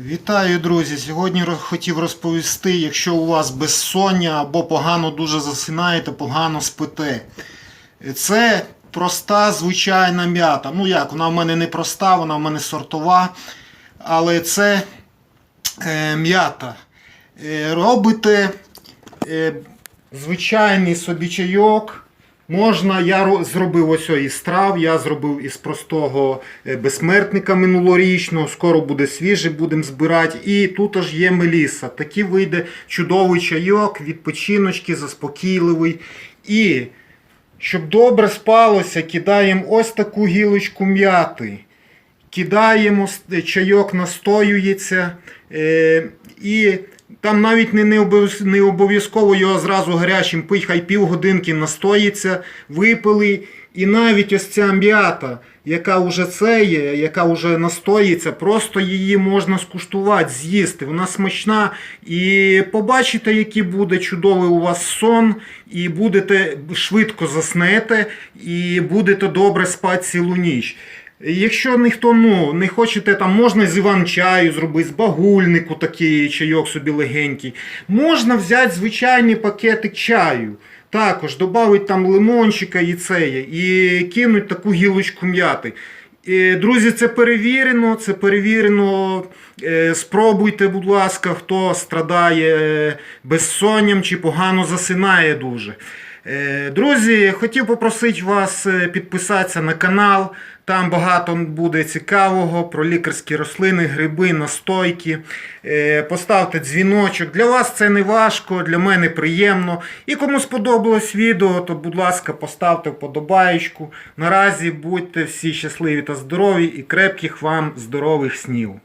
Вітаю, друзі! Сьогодні хотів розповісти, якщо у вас безсоння або погано дуже засинаєте, погано спите. Це проста звичайна м'ята. Ну як, вона в мене не проста, вона в мене сортова. Але це е, м'ята. Е, робите е, звичайний собі чайок. Можна, я зробив ось із трав, я зробив із простого е, безсмертника минулорічного, скоро буде свіжий, будемо збирати. І тут аж є меліса. Такий вийде чудовий чайок, відпочиночки, заспокійливий. І щоб добре спалося, кидаємо ось таку гілочку м'яти. Кидаємо, чайок настоюється. Е, і там навіть не, обов'язково його зразу гарячим пить, хай півгодинки настоїться, випили. І навіть ось ця м'ята, яка вже це є, яка вже настоїться, просто її можна скуштувати, з'їсти. Вона смачна. І побачите, який буде чудовий у вас сон, і будете швидко заснете, і будете добре спати цілу ніч. Якщо ніхто ну, не хочете, там можна з іван-чаю зробити, з багульнику такий чайок собі легенький. Можна взяти звичайний пакетик чаю. Також додати там лимончика і це є, і кинуть таку гілочку м'яти. Е, Друзі, це перевірено, це перевірено. Е, Спробуйте, будь ласка, хто страдає е, безсонням чи погано засинає дуже. Е, Друзі, хотів попросити вас е, підписатися на канал. Там багато буде цікавого про лікарські рослини, гриби, настойки. Е, Поставте дзвіночок. Для вас це не важко, для мене приємно. І кому сподобалось відео, то, будь ласка, поставте вподобаєчку. Наразі будьте всі щасливі та здорові і крепких вам здорових снів.